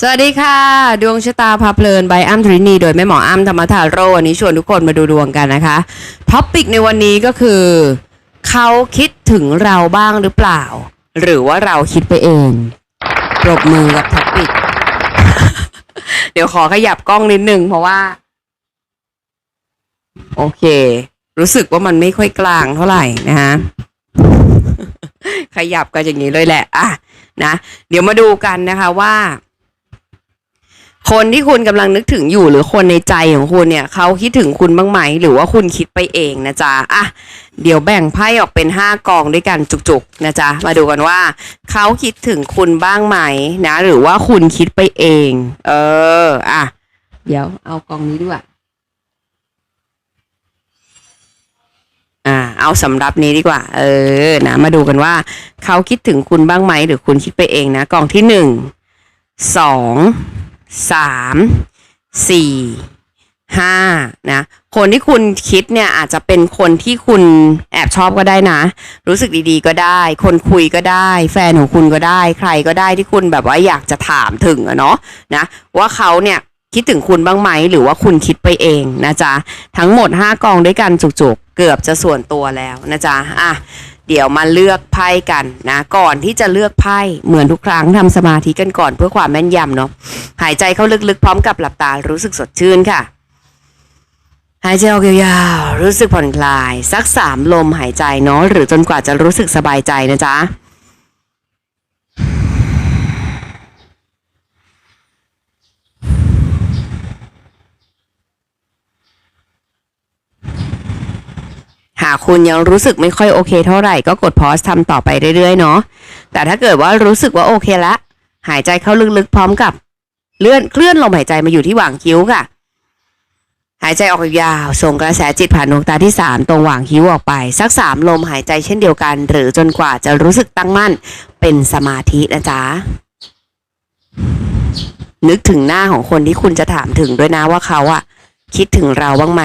สวัสดีค่ะ ดวงชะตาพาเพลินใบอ้ำทรินีโดยแม่หมออ้ำธรรมทาโรวันนี้ชวนทุกคนมาดูดวงกันนะคะท็อปปิกในวันนี้ก็คือ เขาคิดถึงเราบ้างหรือเปล่า หรือว่าเราคิดไปเองปรบมือกับท็อปิก เดี๋ยวขอขยับกล้องนิดนึงเพราะว่า โอเค รู้สึกว่ามันไม่ค่อยกลางเท่าไหร่นะฮะขยับกันอย่างนี้เลยแหละ อะนะเดี๋ยวมาดูกันนะคะว่า คนที่คุณกำลังนึกถึงอยู่หรือคนในใจของคุณเนี่ยเขาคิดถึงคุณบ้างไหม หรือว่าคุณคิดไปเองนะจ๊ะอะเดี๋ยวแบ่งไพ่ออกเป็นห้ากองด้วยกันจุกๆนะจ๊ะมาดูกันว่าเขาคิดถึงคุณบ้างไหมนะ หรือว่าคุณคิดไปเอง เอออะเดี๋ยวเอากองนี้ดีกว่าอ่าเอาสำรับนี้ดีกว่า เออนะมาดูกันว่าเขาคิดถึงคุณบ้างไหมหรือคุณคิดไปเองนะกองที่หนึ่งสอง สามสี่ห้านะคนที่คุณคิดเนี่ยอาจจะเป็นคนที่คุณแอบชอบก็ได้นะ รู้สึกดีๆก็ได้ คนคุยก็ได้ แฟนของคุณก็ได้ ใครก็ได้ที่คุณแบบว่าอยากจะถามถึงอะเนาะนะว่าเขาเนี่ยคิดถึงคุณบ้างไหมหรือว่าคุณคิดไปเองนะจ๊ะทั้งหมด 5 กองด้วยกันจุกๆ เกือบจะส่วนตัวแล้วนะจ๊ะอะ เดี๋ยวมาเลือกไพ่กันนะก่อนที่จะเลือกไพ่เหมือนทุกครั้งทำสมาธิกันก่อนเพื่อความแม่นยำเนาะหายใจเข้าลึกๆ พร้อมกับหลับตารู้สึกสดชื่นค่ะ หายใจออกยาวๆรู้สึกผ่อนคลาย สักสามลมหายใจเนาะหรือจนกว่าจะรู้สึกสบายใจนะจ๊ะ หากคุณยังรู้สึกไม่ค่อยโอเคเท่าไหร่ก็กดพอสทำต่อไปเรื่อยๆเนาะแต่ถ้าเกิดว่ารู้สึกว่าโอเคละ หายใจเข้าลึกๆพร้อมกับ เลื่อนเคลื่อนลมหายใจมาอยู่ที่หว่างคิ้วค่ะ หายใจออกยาว ส่งกระแสจิตผ่านดวงตาที่สามตรงหว่างคิ้วออกไป สักสามลมหายใจเช่นเดียวกัน หรือจนกว่าจะรู้สึกตั้งมั่นเป็นสมาธินะจ๊ะนึกถึงหน้าของคนที่คุณจะถามถึงด้วยนะว่าเขาอะคิดถึงเราบ้างไหม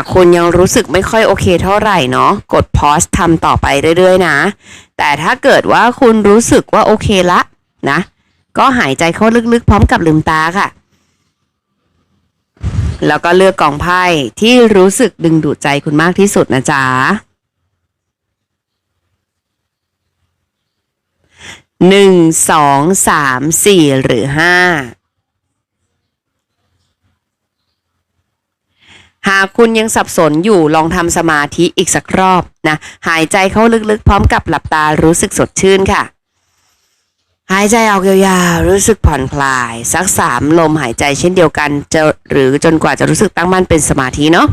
ากคุณยังรู้สึกไม่ค่อยโอเคเท่าไหร่เนาะกดพอสทำต่อไปเรื่อยๆนะ แต่ถ้าเกิดว่าคุณรู้สึกว่าโอเคละนะ ก็หายใจเข้าลึกๆ พร้อมกับลืมตาค่ะ แล้วก็เลือกกองไพ่ที่รู้สึกดึงดูดใจคุณมากที่สุดนะจ๊ะหนึ่งสองสามสี่หรือห้าากคุณยังสับสนอยู่ลองทำสมาธิอีกสักรอบนะ หายใจเข้าลึกๆ พร้อมกับหลับตารู้สึกสดชื่นค่ะ หายใจออกยาวๆรู้สึกผ่อนคลาย สักสามลมหายใจเช่นเดียวกันจะหรือจนกว่าจะรู้สึกตั้งมั่นเป็นสมาธิเนาะ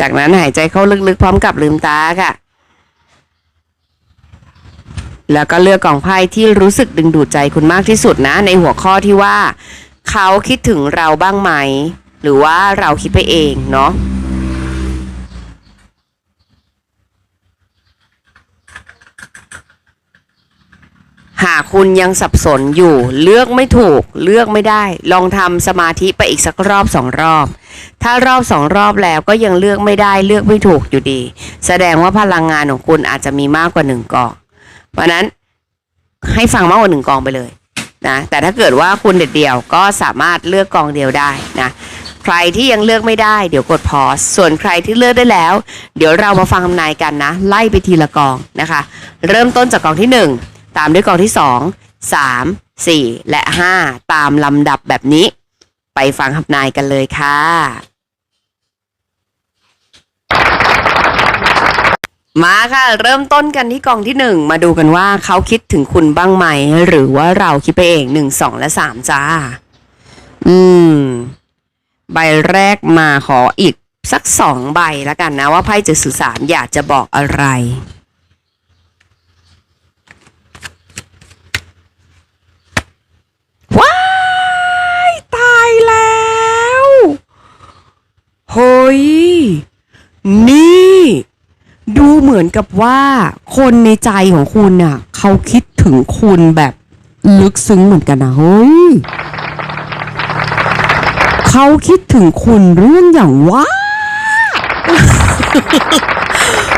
จากนั้นหายใจเข้าลึกๆ พร้อมกับลืมตาค่ะ แล้วก็เลือกกล่องไพ่ที่รู้สึกดึงดูดใจคุณมากที่สุดนะ ในหัวข้อที่ว่า เขาคิดถึงเราบ้างไหม หรือว่าเราคิดไปเองเนาะหากคุณยังสับสนอยู่ เลือกไม่ถูก เลือกไม่ได้ ลองทำสมาธิไปอีกสักรอบสองรอบ ถ้ารอบสองรอบแล้วก็ยังเลือกไม่ได้ เลือกไม่ถูกอยู่ดี แสดงว่าพลังงานของคุณอาจจะมีมากกว่าหนึ่งกอง เพราะนั้นให้ฟังมากกว่าหนึ่งกองไปเลยนะแต่ถ้าเกิดว่าคุณเด็ดเดียวก็สามารถเลือกกองเดียวได้นะใครที่ยังเลือกไม่ได้เดี๋ยวกดพอสส่วนใครที่เลือกได้แล้ว เดี๋ยวเรามาฟังคำนายกันนะ ไล่ไปทีละกองนะคะ เริ่มต้นจากกองที่หนึ่งตามด้วยกองที่สองสามสี่และห้าตามลำดับแบบนี้ ไปฟังคำนายกันเลยค่ะ มาค่ะ เริ่มต้นกันที่กองที่หนึ่งมาดูกันว่าเขาคิดถึงคุณบ้างไหม หรือว่าเราคิดไปเองหนึ่งสองและสามจ้า อืม ใบแรกมาขออีกสักสองใบแล้วกันนะ ว่าไพ่จะสื่อสารอยากจะบอกอะไร ว้ายตายแล้วเฮ้ยนี่ มือนกับว่าคนในใจของคุณน่ะเขาคิดถึงคุณแบบลึกซึ้งเหมือนกันนะเฮ้ยเขาคิดถึงคุณเรื่องอย่างว่า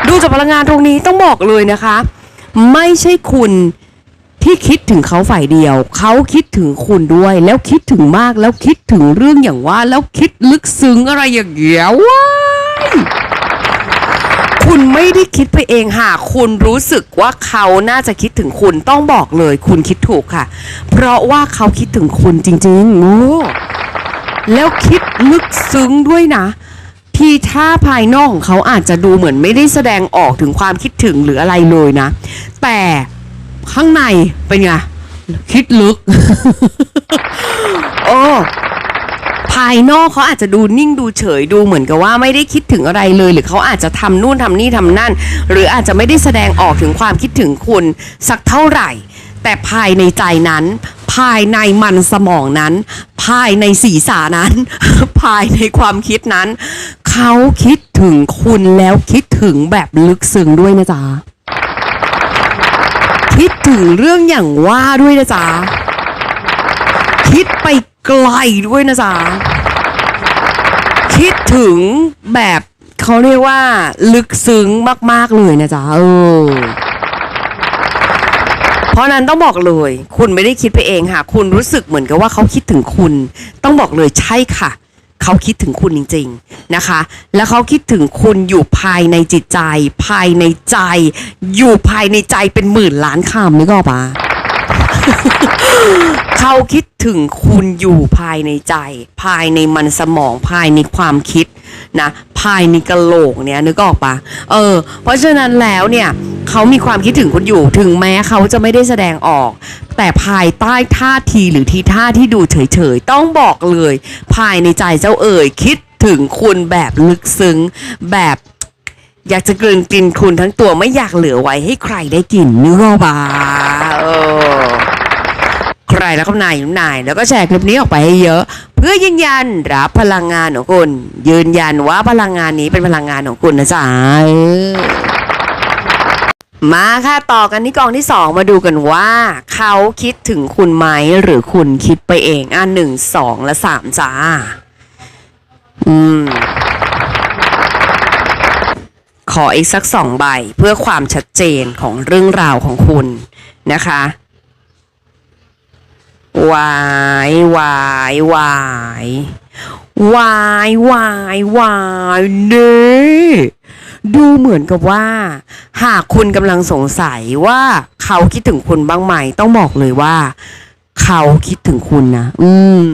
ดูจากพลังงานตรงนี้ต้องบอกเลยนะคะ ไม่ใช่คุณที่คิดถึงเขาฝ่ายเดียว เขาคิดถึงคุณด้วย แล้วคิดถึงมากแล้วคิดถึงเรื่องอย่างว่า แล้วคิดลึกซึ้งอะไรอย่างเงี้ยว้าย คุณไม่ได้คิดไปเองหากคุณรู้สึกว่าเขาน่าจะคิดถึงคุณต้องบอกเลยคุณคิดถูกค่ะ เพราะว่าเขาคิดถึงคุณจริงๆโอ้แล้วคิดลึกซึ้งด้วยนะ ที่ท่าภายนอกของเขาอาจจะดูเหมือนไม่ได้แสดงออกถึงความคิดถึงหรืออะไรเลยนะ แต่ข้างในเป็นไง คิดลึก โอ้ายนอกเขาอาจจะดูนิ่งดูเฉยดูเหมือนกับว่าไม่ได้คิดถึงอะไรเลย หรือเขาอาจจะทำนู่นทำนี่ทำนั่น หรืออาจจะไม่ได้แสดงออกถึงความคิดถึงคุณสักเท่าไหร่ แต่ภายในใจนั้น ภายในมันสมองนั้น ภายในศีรษะนั้น ภายในความคิดนั้น เขาคิดถึงคุณแล้วคิดถึงแบบลึกซึ้งด้วยนะจ๊ะคิดถึงเรื่องอย่างว่าด้วยนะจ๊ะ คิดไปไกลด้วยนะจ๊ะคิดถึงแบบเขาเรียกว่าลึกซึ้งมาก ๆ เลยนะจ๊ะเออเพราะนั้นต้องบอกเลย คุณไม่ได้คิดไปเองค่ะ คุณรู้สึกเหมือนกับว่าเขาคิดถึงคุณ ต้องบอกเลยใช่ค่ะเขาคิดถึงคุณจริง ๆนะคะ แล้วเขาคิดถึงคุณอยู่ภายในจิตใจ ภายในใจ อยู่ภายในใจเป็นหมื่นล้านคำนึกออกปะ เขาคิดถึงคุณอยู่ภายในใจ ภายในมันสมองภายในความคิดนะภายในกะโหลกเนี่ยนึกออกปะเออ เพราะฉะนั้นแล้วเนี่ยเขามีความคิดถึงคุณอยู่ถึงแม้เขาจะไม่ได้แสดงออก แต่ภายใต้ท่าทีหรือทีท่าที่ดูเฉยๆ ต้องบอกเลย ภายในใจเจ้าเอ๋ยคิดถึงคุณแบบลึกซึ้งแบบอยากจะกลืนกินคุณทั้งตัวไม่อยากเหลือไว้ให้ใครได้กินนึกออกปะเออ ใครแล้วก็นายอยู่นาย แล้วก็แชร์คลิปนี้ออกไปให้เยอะ เพื่อยืนยันรับพลังงานของคุณ ยืนยันว่าพลังงานนี้เป็นพลังงานของคุณนะจ๊ะเออมาค่ะต่อกันที่กองที่สองมาดูกันว่า เขาคิดถึงคุณไหมหรือคุณคิดไปเองอะหนึ่งสองและสามจ้า อืม ขออีกสักสองใบเพื่อความชัดเจนของเรื่องราวของคุณนะคะ วายวายวายวายวายวายเน่ดูเหมือนกับว่า หากคุณกำลังสงสัยว่าเขาคิดถึงคุณบ้างไหม ต้องบอกเลยว่า เขาคิดถึงคุณนะ อืม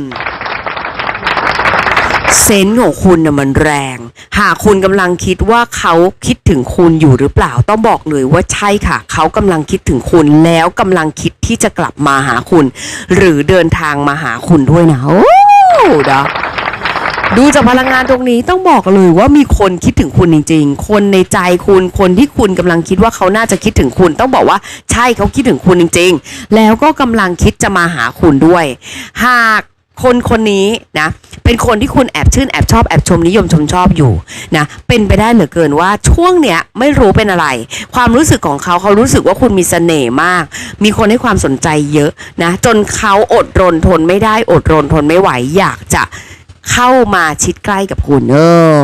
เซนส์ของคุณน่ะมันแรง หากคุณกำลังคิดว่าเขาคิดถึงคุณอยู่หรือเปล่า ต้องบอกเลยว่าใช่ค่ะ เขากำลังคิดถึงคุณแล้วกำลังคิดที่จะกลับมาหาคุณ หรือเดินทางมาหาคุณด้วยนะโอ้เดะดูจากพลังงานตรงนี้ต้องบอกเลยว่ามีคนคิดถึงคุณจริง ๆ คนในใจคุณ คนที่คุณกำลังคิดว่าเขาน่าจะคิดถึงคุณ ต้องบอกว่าใช่เขาคิดถึงคุณจริง ๆ แล้วก็กำลังคิดจะมาหาคุณด้วย หาก คนคนนี้นะเป็นคนที่คุณแอบชื่นแอบชอบแอบชมนิยมชมชอบอยู่นะเป็นไปได้เหลือเกินว่าช่วงเนี้ยไม่รู้เป็นอะไร ความรู้สึกของเขาเขารู้สึกว่าคุณมีเสน่ห์มาก มีคนให้ความสนใจเยอะนะจนเขาอดรนทนไม่ได้อดรนทนไม่ไหว อยากจะเข้ามาชิดใกล้กับคุณเออ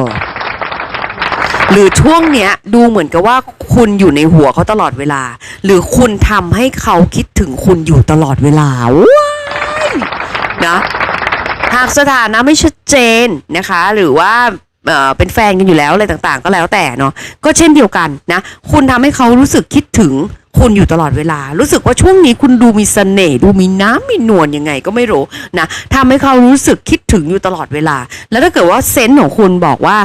หรือช่วงเนี้ยดูเหมือนกับว่าคุณอยู่ในหัวเขาตลอดเวลา หรือคุณทำให้เขาคิดถึงคุณอยู่ตลอดเวลาว้า นะหากสถานะไม่ชัดเจนนะคะ หรือว่าเออเป็นแฟนกันอยู่แล้วอะไรต่างๆ ก็แล้วแต่เนาะก็เช่นเดียวกันนะ คุณทำให้เขารู้สึกคิดถึงคุณอยู่ตลอดเวลา รู้สึกว่าช่วงนี้คุณดูมีเสน่ห์ดูมีน้ำมีนวลยังไงก็ไม่รู้นะทำให้เขารู้สึกคิดถึงอยู่ตลอดเวลา แล้วถ้าเกิดว่าเซนส์ของคุณบอกว่า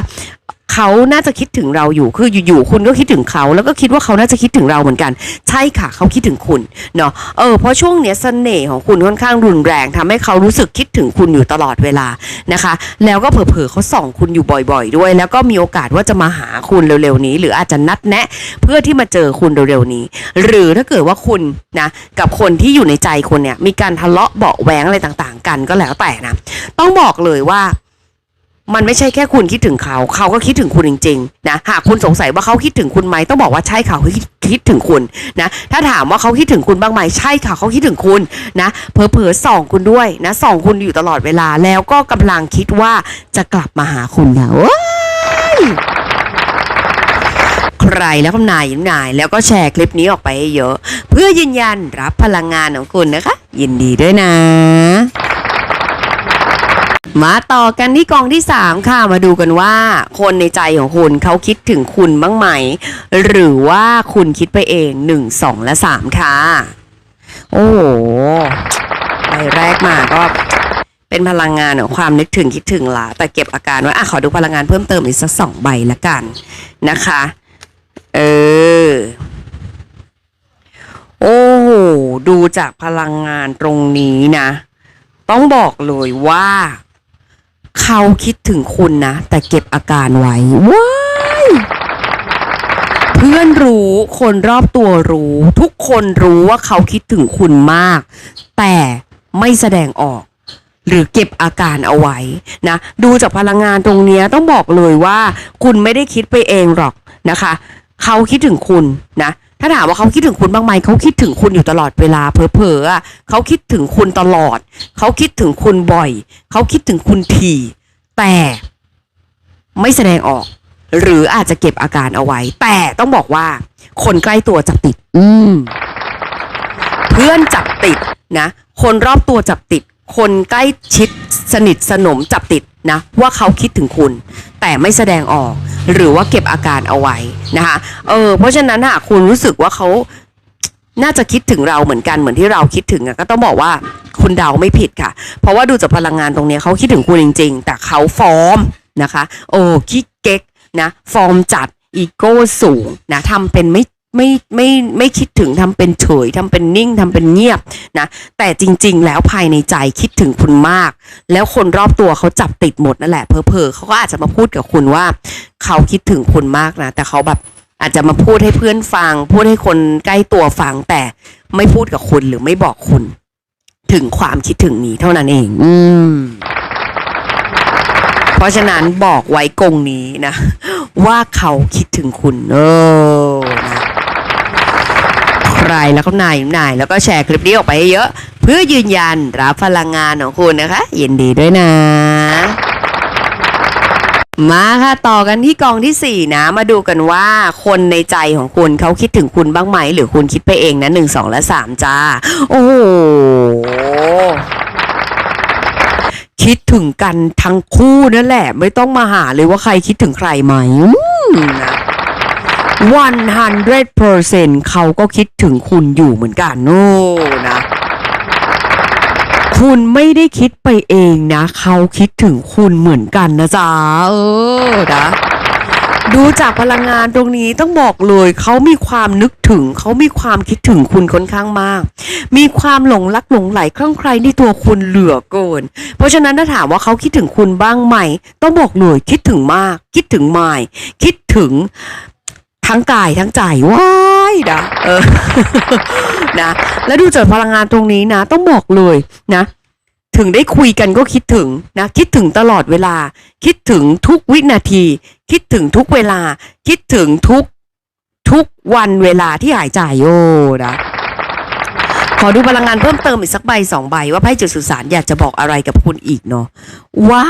เขาน่าจะคิดถึงเราอยู่คืออยู่ๆคุณก็คิดถึงเขา แล้วก็คิดว่าเขาน่าจะคิดถึงเราเหมือนกัน ใช่ค่ะ เขาคิดถึงคุณเนาะเออเพราะช่วงเนี้ยเสน่ห์ของคุณค่อนข้างรุนแรงทำให้เขารู้สึกคิดถึงคุณอยู่ตลอดเวลานะคะ แล้วก็เผลอๆเขาส่องคุณอยู่บ่อย ๆ ด้วย แล้วก็มีโอกาสว่าจะมาหาคุณเร็วๆนี้ หรืออาจจะนัดแนะ เพื่อที่มาเจอคุณเร็วๆนี้ หรือถ้าเกิดว่าคุณนะกับคนที่อยู่ในใจคุณเนี่ยมีการทะเลาะเบาะแว้งอะไรต่างๆ กันก็แล้วแต่นะต้องบอกเลยว่า มันไม่ใช่แค่คุณคิดถึงเขา เขาก็คิดถึงคุณจริงๆนะหากคุณสงสัยว่าเขาคิดถึงคุณไหมต้องบอกว่าใช่เขาคิดคิดถึงคุณนะถ้าถามว่าเขาคิดถึงคุณบ้างไหมใช่ค่ะเขาคิดถึงคุณนะเผลอๆส่องคุณด้วยนะส่องคุณอยู่ตลอดเวลาแล้วก็กำลังคิดว่าจะกลับมาหาคุณนะว้ายใครแล้วก็นายนาย แล้วก็แชร์คลิปนี้ออกไปให้เยอะ เพื่อยืนยันรับพลังงานของคุณนะคะ ยินดีด้วยนะ มาต่อกันที่กองที่ 3 ค่ะมาดูกันว่า คนในใจของคุณเขาคิดถึงคุณบ้างไหม หรือว่าคุณคิดไปเอง 1 2 และ 3 ค่ะ โอ้โหใบแรกมาก็เป็นพลังงานของความนึกถึงคิดถึงละแต่เก็บอาการไว้อะขอดูพลังงานเพิ่มเติมอีกสักสองใบละกันนะคะ เออ โอ้โหดูจากพลังงานตรงนี้นะ ต้องบอกเลยว่า เขาคิดถึงคุณนะ แต่เก็บอาการไว้ว้ายเพื่อนรู้คนรอบตัวรู้ ทุกคนรู้ว่าเขาคิดถึงคุณมาก แต่ไม่แสดงออก หรือเก็บอาการเอาไว้นะ ดูจากพลังงานตรงนี้ต้องบอกเลยว่า คุณไม่ได้คิดไปเองหรอกนะคะ เขาคิดถึงคุณนะ ถ้าถามว่าเขาคิดถึงคุณบ้างไหมเขาคิดถึงคุณอยู่ตลอดเวลาเผลอๆอะเขาคิดถึงคุณตลอด เขาคิดถึงคุณบ่อย เขาคิดถึงคุณทีแต่ไม่แสดงออก หรืออาจจะเก็บอาการเอาไว้ แต่ต้องบอกว่า คนใกล้ตัวจับติด อืมเพื่อนจับติดนะ คนรอบตัวจับติด คนใกล้ชิดสนิทสนมจับติด นะว่าเขาคิดถึงคุณ แต่ไม่แสดงออก หรือว่าเก็บอาการเอาไว้นะคะเออเพราะฉะนั้นหากคุณรู้สึกว่าเขาน่าจะคิดถึงเราเหมือนกันเหมือนที่เราคิดถึงอะก็ต้องบอกว่าคุณเดาไม่ผิดค่ะ เพราะว่าดูจากพลังงานตรงนี้เขาคิดถึงคุณจริง ๆ แต่เขาฟอร์มนะคะ โอ้ขี้เก๊กนะฟอร์มจัดอีโก้สูงนะทำเป็นไม่ ไม่ไม่ไม่คิดถึงทำเป็นเฉยทำเป็นนิ่งทำเป็นเงียบนะแต่จริง ๆ แล้วภายในใจคิดถึงคุณมาก แล้วคนรอบตัวเขาจับติดหมดนั่นแหละเพอเพอๆเขาก็อาจจะมาพูดกับคุณว่า เขาคิดถึงคุณมากนะ แต่เขาแบบอาจจะมาพูดให้เพื่อนฟัง พูดให้คนใกล้ตัวฟัง แต่ไม่พูดกับคุณหรือไม่บอกคุณ ถึงความคิดถึงนี้เท่านั้นเอง อืมเพราะฉะนั้นบอกไว้กงนี้นะ ว่าเขาคิดถึงคุณ เออ นะใครแล้วก็นายนายแล้วก็แชร์คลิปนี้ออกไปเยอะเพื่อยืนยันรับพลังงานของคุณนะคะยินดีด้วยนะ มาค่ะต่อกันที่กองที่สี่นะ มาดูกันว่าคนในใจของคุณเขาคิดถึงคุณบ้างไหม หรือคุณคิดไปเองนะหนึ่งสองและสามจ้า โอ้โหคิดถึงกันทั้งคู่นั่นแหละ ไม่ต้องมาหาเลยว่าใครคิดถึงใครไหมอืมนะ วันฮันเดเปอร์เซ็นเขาก็คิดถึงคุณอยู่เหมือนกันโน่นะ คุณไม่ได้คิดไปเองนะ เขาคิดถึงคุณเหมือนกันนะจ๊ะ เออนะดูจากพลังงานตรงนี้ต้องบอกเลยเขามีความนึกถึงเขามีความคิดถึงคุณค่อนข้างมาก มีความหลงรักหลงไหลคลั่งใครในตัวคุณเหลือเกิน เพราะฉะนั้นถ้าถามว่าเขาคิดถึงคุณบ้างไหมต้องบอกเลยคิดถึงมาก คิดถึงไม่คิดถึง ทั้งกายทั้งใจว้ายนะเออนะแล้วดูจากพลังงานตรงนี้นะ ต้องบอกเลยนะ ถึงได้คุยกันก็คิดถึงนะ คิดถึงตลอดเวลา คิดถึงทุกวินาที คิดถึงทุกเวลา คิดถึงทุกทุกวันเวลาที่หายใจโอ้นะขอดูพลังงานเพิ่มเติมอีกสักใบสองใบว่าไพ่จุดสื่อสารอยากจะบอกอะไรกับคุณอีกเนาะว้า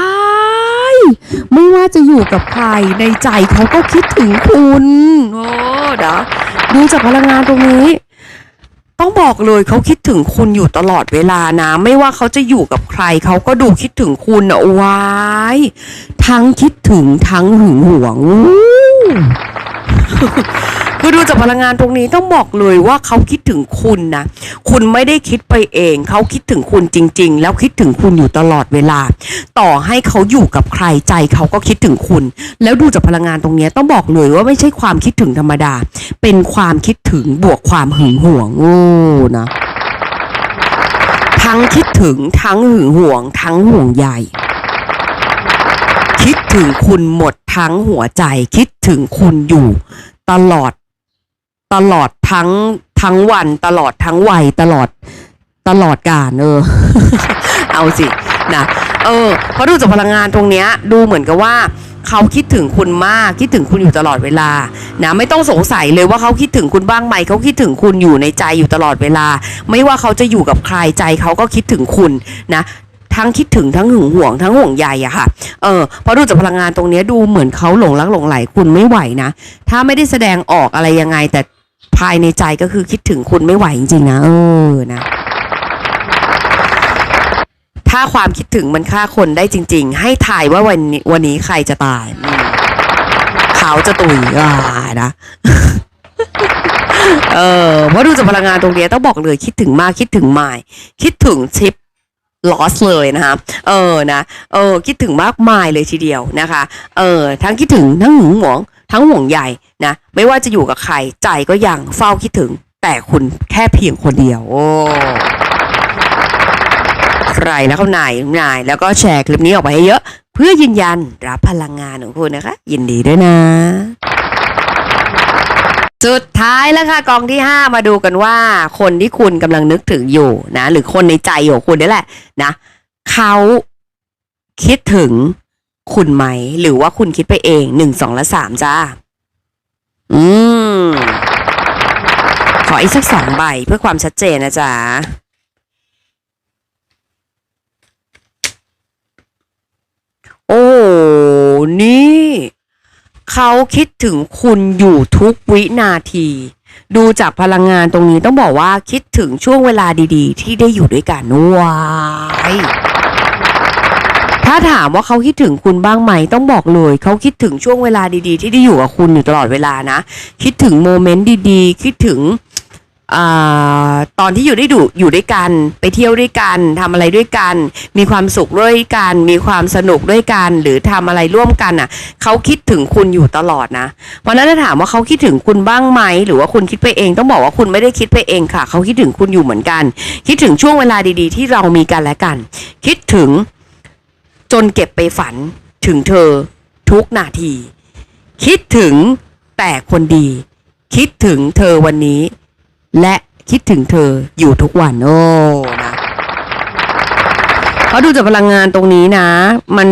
ไม่ว่าจะอยู่กับใครในใจเขาก็คิดถึงคุณโอ้นะดูจากพลังงานตรงนี้ ต้องบอกเลยเขาคิดถึงคุณอยู่ตลอดเวลานะ ไม่ว่าเขาจะอยู่กับใคร เขาก็ดูคิดถึงคุณอะวายทั้งคิดถึงทั้งหึงหวง คือดูจากพลังงานตรงนี้ต้องบอกเลยว่าเขาคิดถึงคุณนะ คุณไม่ได้คิดไปเอง เขาคิดถึงคุณจริง ๆ แล้วคิดถึงคุณอยู่ตลอดเวลา ต่อให้เขาอยู่กับใครใจเขาก็คิดถึงคุณ แล้วดูจากพลังงานตรงนี้ต้องบอกเลยว่าไม่ใช่ความคิดถึงธรรมดา เป็นความคิดถึงบวกความหึงหวงโอ้นะทั้งคิดถึงทั้งหึงหวง ทั้งห่วงใยคิดถึงคุณหมดทั้งหัวใจคิดถึงคุณอยู่ตลอด ตลอดทั้งทั้งวันตลอดทั้งวัยตลอดตลอดกาลเออ เอาสินะเออเพราะดูจากพลังงานตรงเนี้ยดูเหมือนกับว่าเขาคิดถึงคุณมากคิดถึงคุณอยู่ตลอดเวลานะไม่ต้องสงสัยเลยว่าเขาคิดถึงคุณบ้างไหมเขาคิดถึงคุณอยู่ในใจอยู่ตลอดเวลา ไม่ว่าเขาจะอยู่กับใครใจเขาก็คิดถึงคุณนะทั้งคิดถึงทั้งหึงหวงทั้งห่วงใยอะค่ะ เออเพราะดูจากพลังงานตรงนี้ดูเหมือนเขาหลงรักหลงไหลคุณไม่ไหวนะ ถ้าไม่ได้แสดงออกอะไรยังไงแต่ ภายในใจก็คือคิดถึงคุณไม่ไหวจริงๆนะเออนะถ้าความคิดถึงมันฆ่าคนได้จริง ๆ ให้ถ่ายว่าวันนี้วันนี้ใครจะตายเขาจะตุยอ่านะเออเพราะดูจากพลังงานตรงนี้ต้องบอกเลยคิดถึงมากคิดถึงไม่คิดถึงชิปลอสเลยนะคะเออนะเออ คิดถึงมากมายเลยทีเดียวนะคะ เออ ทั้งคิดถึงทั้งหึงหวง ทั้งห่วงใยนะ ไม่ว่าจะอยู่กับใคร ใจก็ยังเฝ้าคิดถึง แต่คุณแค่เพียงคนเดียว โอ้ใครนะเขานายนาย แล้วก็แชร์คลิปนี้ออกไปให้เยอะ เพื่อยืนยันรับพลังงานของคุณนะคะ ยินดีด้วยนะสุดท้ายแล้วค่ะกองที่ 5 มาดูกันว่า คนที่คุณกำลังนึกถึงอยู่นะ หรือคนในใจของคุณนี่แหละ นะเขาคิดถึง คุณไหม หรือว่าคุณคิดไปเองหนึ่งสองและสามจ้า อืม ขออีกสักสองใบเพื่อความชัดเจนนะจ๊ะโอ้นี่ เขาคิดถึงคุณอยู่ทุกวินาที ดูจากพลังงานตรงนี้ต้องบอกว่าคิดถึงช่วงเวลาดีๆ ที่ได้อยู่ด้วยกันว้าย ถ้าถามว่าเขาคิดถึงคุณบ้างไหมต้องบอกเลยเขาคิดถึงช่วงเวลาดีๆ ที่ได้อยู่กับคุณอยู่ตลอดเวลานะ คิดถึงโมเมนต์ดีๆ คิดถึงอตอนที่อยู่ได้ดูอยู่ด้วยกัน ไปเที่ยวด้วยกันทำอะไรด้วยกัน มีความสุขด้วยกัน มีความสนุกด้วยกัน หรือทำอะไรร่วมกันอะเขาคิดถึงคุณอยู่ตลอดนะ เพราะนั้นถ้าถามว่าเขาคิดถึงคุณบ้างไหมหรือว่าคุณคิดไปเอง ต้องบอกว่าคุณไม่ได้คิดไปเองค่ะ เขาคิดถึงคุณอยู่เหมือนกัน คิดถึงช่วงเวลาดีๆ ที่เรามีกันและกัน คิดถึง จนเก็บไปฝันถึงเธอทุกนาที คิดถึงแต่คนดี คิดถึงเธอวันนี้ และคิดถึงเธออยู่ทุกวันโอ้นะเพราะดูจากพลังงานตรงนี้นะ มัน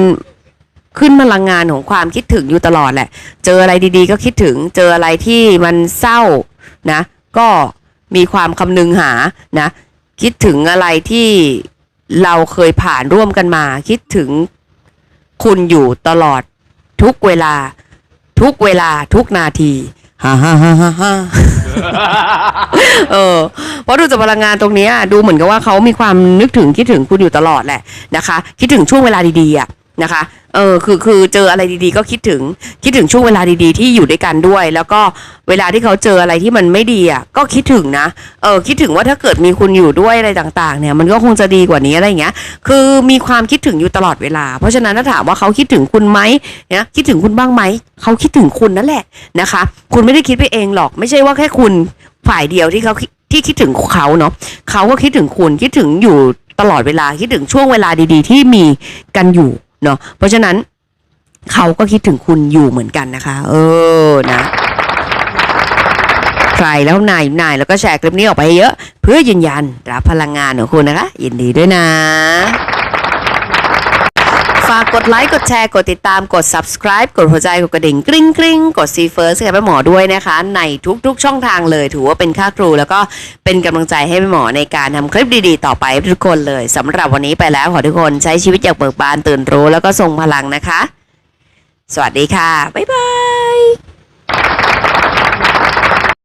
ขึ้นพลังงานของความคิดถึงอยู่ตลอดแหละ เจออะไรดีๆ ก็คิดถึง เจออะไรที่มันเศร้านะ ก็มีความคำนึงหานะ คิดถึงอะไรที่ เราเคยผ่านร่วมกันมา คิดถึงคุณอยู่ตลอดทุกเวลา ทุกเวลาทุกนาทีฮ่าฮ่าฮ่าฮ่าฮ่าเออเพราะดูจากพลังงานตรงนี้ดูเหมือนกับว่าเขามีความนึกถึงคิดถึงคุณอยู่ตลอดแหละนะคะ คิดถึงช่วงเวลาดีๆอะ นะคะ เออ คือ คือ เจออะไรดีๆ ก็คิดถึง คิดถึงช่วงเวลาดีๆ ที่อยู่ด้วยกันด้วย แล้วก็เวลาที่เขาเจออะไรที่มันไม่ดีอะ ก็คิดถึงนะ เออ คิดถึงว่าถ้าเกิดมีคุณอยู่ด้วยอะไรต่างๆ เนี่ย มันก็คงจะดีกว่านี้อะไรเงี้ย คือมีความคิดถึงอยู่ตลอดเวลา เพราะฉะนั้นถ้าถามว่าเขาคิดถึงคุณไหมเนี่ยคิดถึงคุณบ้างไหม เขาคิดถึงคุณนั่นแหละนะคะ คุณไม่ได้คิดไปเองหรอก ไม่ใช่ว่าแค่คุณฝ่ายเดียวที่เขาที่คิดถึงเขาเนาะ เขาก็คิดถึงคุณ คิดถึงอยู่ตลอดเวลา คิดถึงช่วงเวลาดี ๆ ที่มีกันอยู่ เนาะเพราะฉะนั้นเขาก็คิดถึงคุณอยู่เหมือนกันนะคะ เออนะใครแล้วนายนายแล้วก็แชร์คลิปนี้ออกไปเยอะ เพื่อยืนยันรับพลังงานของคุณนะคะ ยินดีด้วยนะ ฝากกดไลค์กดแชร์กดติดตามกด subscribe กดหัวใจกดกระดิ่งกริ๊งกริ๊งกดซีเฟิร์สให้แม่หมอด้วยนะคะ ในทุกๆ ช่องทางเลย ถือว่าเป็นค่าครู แล้วก็เป็นกำลังใจให้แม่หมอในการทำคลิปดีๆ ต่อไปทุกคนเลยสำหรับวันนี้ไปแล้วขอทุกคนใช้ชีวิตอย่างเบิกบานตื่นรู้แล้วก็ทรงพลังนะคะ สวัสดีค่ะบ๊ายบาย